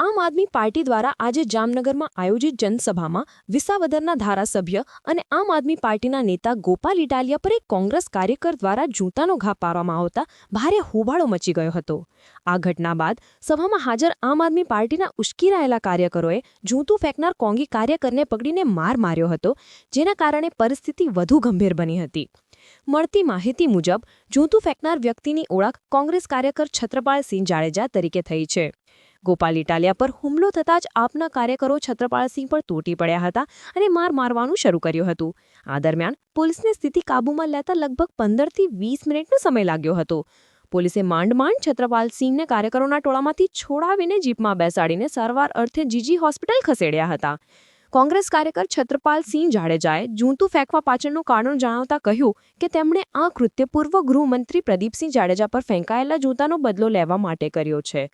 આમ આદમી પાર્ટી દ્વારા આજે જામનગરમાં આયોજિત જનસભામાં વિસાવદરના ધારાસભ્ય અને આમ આદમી પાર્ટીના નેતા ગોપાલ ઇટાલિયા પર એક કોંગ્રેસ કાર્યકર દ્વારા જૂતાનો ઘા પાડવામાં આવતા ભારે હોબાળો મચી ગયો હતો. આ ઘટના બાદ સભામાં હાજર આમ આદમી પાર્ટીના ઉશ્કેરાયેલા કાર્યકરોએ જૂતું ફેંકનાર કોંગી કાર્યકરને પકડીને માર માર્યો હતો, જેના કારણે પરિસ્થિતિ વધુ ગંભીર બની હતી. મળતી માહિતી મુજબ, જૂતું ફેંકનાર વ્યક્તિની ઓળખ કોંગ્રેસ કાર્યકર છત્રપાલ સિંહ જાડેજા તરીકે થઈ છે. ગોપાલ ઇટાલિયા પર હુમલો થતાં જ આપના કાર્યકરો છત્રપાલસિંહ પર તૂટી પડ્યા હતા અને માર મારવાનું શરૂ કર્યું હતું. આ દરમિયાન પોલીસને સ્થિતિ કાબૂમાં લેતા લગભગ પંદરથી વીસ મિનિટનો સમય લાગ્યો હતો. પોલીસે માંડ માંડ છત્રપાલસિંહને કાર્યકરોના ટોળામાંથી છોડાવીને જીપમાં બેસાડીને સારવાર અર્થે જીજી હોસ્પિટલ ખસેડ્યા હતા. કોંગ્રેસ કાર્યકર છત્રપાલસિંહ જાડેજાએ જૂતું ફેંકવા પાછળનું કારણ જણાવતા કહ્યું કે તેમણે આ કૃત્ય પૂર્વ ગૃહમંત્રી પ્રદીપસિંહ જાડેજા પર ફેંકાયેલા જૂતાનો બદલો લેવા માટે કર્યો છે.